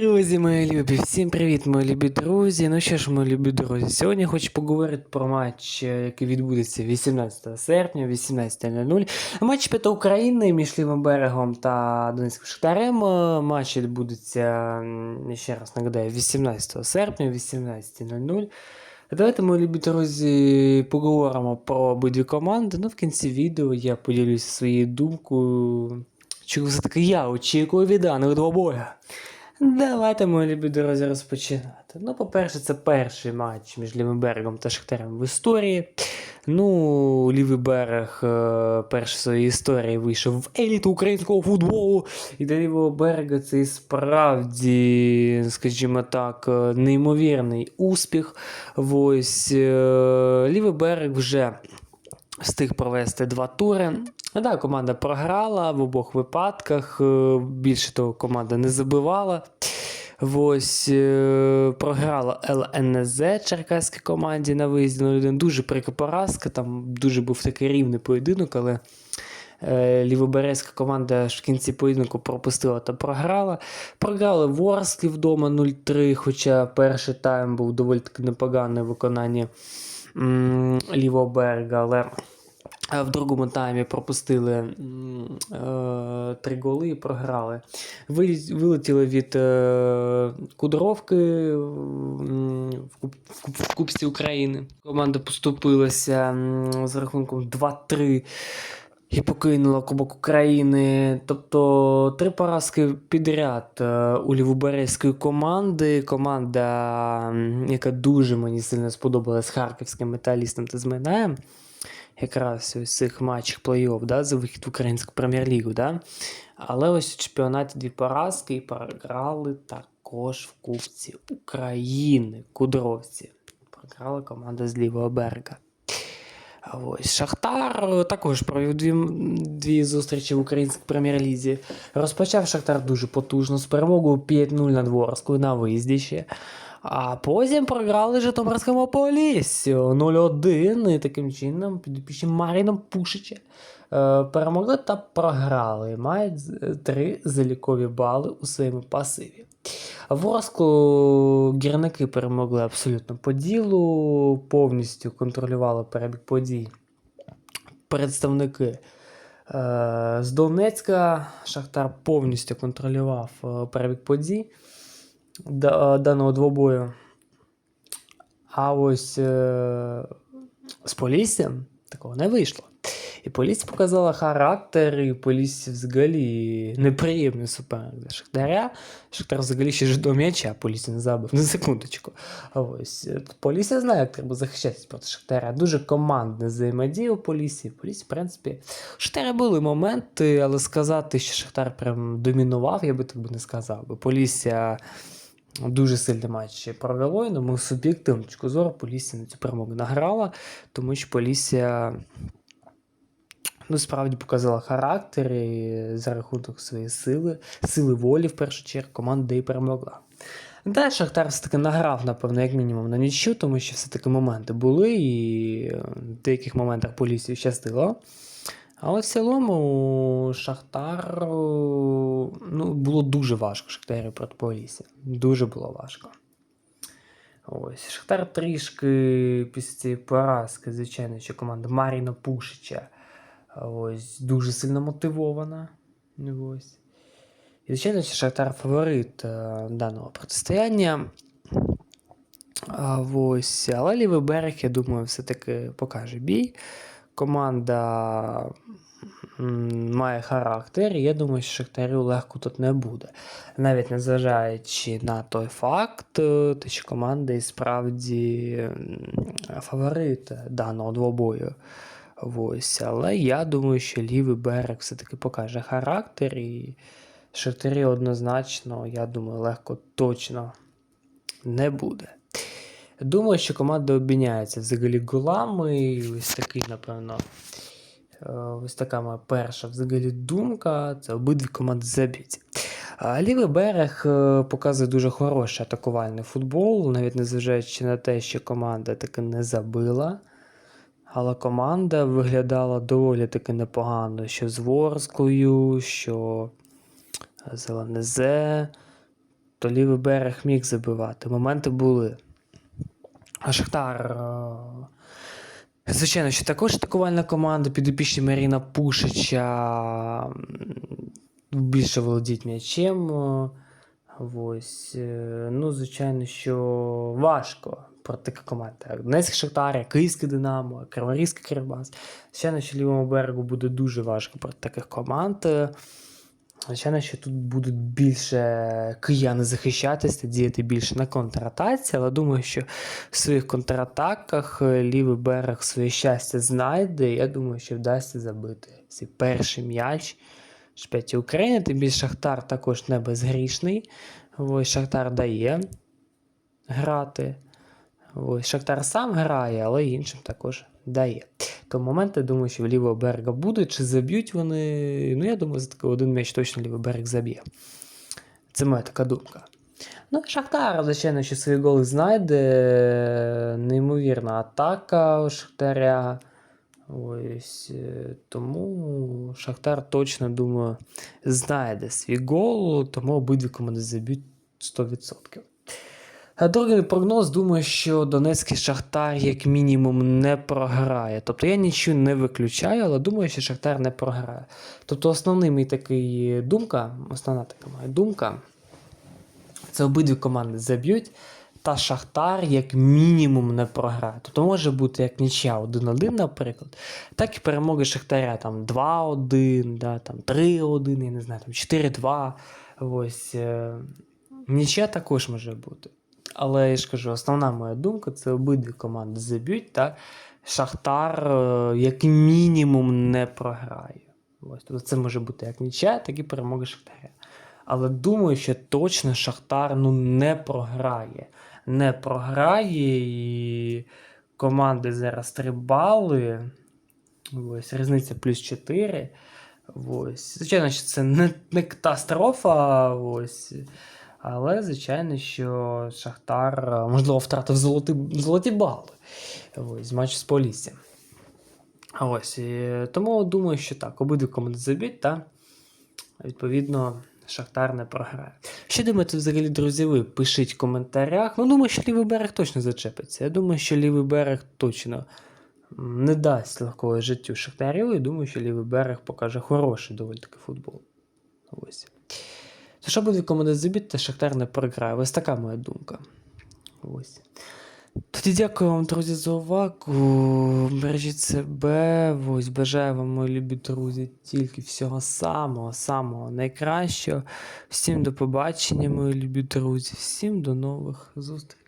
Друзі, мої любі, всім привіт, мої любі друзі. Ну що ж, мої любі друзі, сьогодні хочу поговорити про матч, е, який відбудеться 18 серпня, 18.00. Матч п'ята України між Лівим берегом та Донецьким Шахтарем. Е, Матч відбудеться, ще раз нагадаю, 18 серпня, 18.00. Давайте, мої любі друзі, поговоримо про обидві команди. Ну, в кінці відео я поділюся своєю думкою. Чого все таки я очікую від даних двобоя. Давайте, мої любі друзі, розпочинати. Ну, по-перше, це перший матч між Лівим берегом та Шахтарем в історії. Ну, лівий берег е, перший в історії вийшов в еліту українського футболу. І до лівого берега це і справді, скажімо так, е, неймовірний успіх. Ось е, лівий берег вже встиг провести два тури. Ну Да, команда програла в обох випадках. е, Більше того, команда не забивала. Ось е, програла ЛНЗ черкаській команді на виїзді 0-1. Дуже прика поразка. Там дуже був такий рівний поєдинок, але е, лівоберезька команда в кінці поєдинку пропустила та програла. Програли Ворсклі вдома 0-3, хоча перший тайм був доволі таки непоганий в виконанні м, лівого берега, але е, в другому таймі пропустили е, три голи і програли. Вилетіли від е, Кудровки в, Кубці України. Команда поступилася з рахунком 2-3 і покинула Кубок України. Тобто три поразки підряд е, у лівоберезької команди. Команда, яка дуже мені сильно сподобалась харківським металістам та з Майдаєм. Якраз ось цих матчах плей-офф, да, за вихід в українську прем'єр-лігу. Да? Але ось у чемпіонаті дві поразки і програли також в Кубці України. Кудровці. Програла команда з лівого берега. Ось Шахтар е, також провів дві, дві зустрічі в українській прем'єр-лізі. Розпочав Шахтар дуже потужно з перемогою 5-0 над Ворскою на виїзді ще. А потім програли Житомирському Поліссю 0-1. І таким чином підопічним Маріном Пушича е, перемогли та програли. Мають три залікові бали у своєму пасиві. Ворску гірники перемогли абсолютно по ділу, повністю контролювали перебіг подій. Представники е, з Донецька Шахтар повністю контролював е, перебіг подій даного двобою. А ось е, з Поліссям такого не вийшло. І Полісся показала характер, і Полісся взагалі неприємний суперник для Шахтаря. Шахтар взагалі ще ж до м'яча, а Полісся не забив. На секундочку. Ось Полісся знає, як треба захищатися проти Шахтаря. Дуже командне взаємодія у Полісі. Полісі, в принципі, Шахтаря були моменти, але сказати, що Шахтар прям домінував, я би так би не сказав. Бо Полісся дуже сильний матч провело, і на мою суб'єктивну точку зору Полісся на цю перемогу награла, тому що Полісся ну, справді показала характер і за рахунок своєї сили, сили волі, в першу чергу, команда і перемогла. Далі Шахтар все-таки награв, напевно, як мінімум на нічю, тому що все-таки моменти були, і е, в деяких моментах Полісі щастило. Але в цілому Шахтар ну, було дуже важко Шахтарі проти Полісся. Дуже було важко. Ось. Шахтар трішки після цієї поразки, звичайно, що команда Маріна Пушича ось, дуже сильно мотивована. Ось. І, звичайно, Шахтар фаворит е, даного протистояння. А, ось. Але лівий берег, я думаю, все-таки покаже бій. Команда має характер, і я думаю, що Шахтарю легко тут не буде. Навіть незважаючи на той факт, е, те, що команда і справді фаворит даного двобою. Ось. Але я думаю, що лівий берег все-таки покаже характер, і Шахтарі однозначно, я думаю, легко точно не буде. Думаю, що команда обміняється взагалі голами. І ось такий, напевно, е, ось така моя перша взагалі думка. Це обидві команди заб'ють. Лівий берег е, показує дуже хороший атакувальний футбол, навіть незважаючи на те, що команда таки не забила. Але команда виглядала доволі таки непогано, що з Ворскою, що з ЛНЗ. Тобто лівий берег міг забивати. Моменти були. А Шахтар. е, Звичайно, що також атакувальна команда підопічні Маріна Пушича більше володіють м'ячем. Ось. е, Ну, звичайно, що важко проти команд. як Донецький Шахтар, Київське Динамо, Криворізький Кривбас. Звичайно, що лівому берегу буде дуже важко проти таких команд. Е, Звичайно, що тут будуть більше кияни захищатися, та діяти більше на контратаці, але думаю, що в своїх контратаках е, лівий берег своє щастя знайде. і Я думаю, що вдасться забити цей перший м'яч шпеті України. Тим більше Шахтар також не безгрішний. Ось Шахтар дає грати. Ось Шахтар сам грає, але іншим також дає. То моменти, думаю, що лівого берега будуть, чи заб'ють вони. Ну, я думаю, за такий один м'яч точно лівий берег заб'є. Це моя така думка. Ну, Шахтар, звичайно, що свої голи знайде. Неймовірна атака у Шахтаря. Ось е, тому Шахтар точно, думаю, знайде свій гол, тому обидві команди заб'ють 100%. Другий прогноз, думаю, що Донецький Шахтар як мінімум не програє. Тобто я нічого не виключаю, але думаю, що Шахтар не програє. Тобто основний мій такий думка, основна така моя думка, це обидві команди заб'ють, та Шахтар як мінімум не програє. Тобто може бути як нічия 1-1, наприклад, так і перемоги Шахтаря там 2-1, да, там 3-1, я не знаю, там 4-2. Ось. Е, нічия також може бути. Але я ж кажу, основна моя думка це обидві команди заб'ють, та Шахтар е, як мінімум не програє. Ось, тобто це може бути як нічия, так і перемоги Шахтаря. Але думаю, що точно Шахтар ну, не програє. Не програє і команди зараз 3 бали. Ось, різниця плюс 4. Ось. Звичайно, що це не, не катастрофа. Ось. Але, звичайно, що Шахтар, можливо, втратив золоті, золоті бали ось, з матчу з Поліссям. Ось. І, тому думаю, що так, обидві команди заб'ють, та відповідно. Шахтар не програє. Що думаєте взагалі, друзі, ви? Пишіть в коментарях. Ну, думаю, що лівий берег точно зачепиться. Я думаю, що лівий берег точно не дасть легкого життю Шахтарю. І думаю, що лівий берег покаже хороший доволі таки футбол. Ось. То що буде команди забити, та Шахтар не програє. Ось така моя думка. Ось. Тоді дякую вам, друзі, за увагу. Бережіть себе. Ось бажаю вам, мої любі друзі, тільки всього самого, самого найкращого. Всім до побачення, мої любі друзі. Всім до нових зустрічей.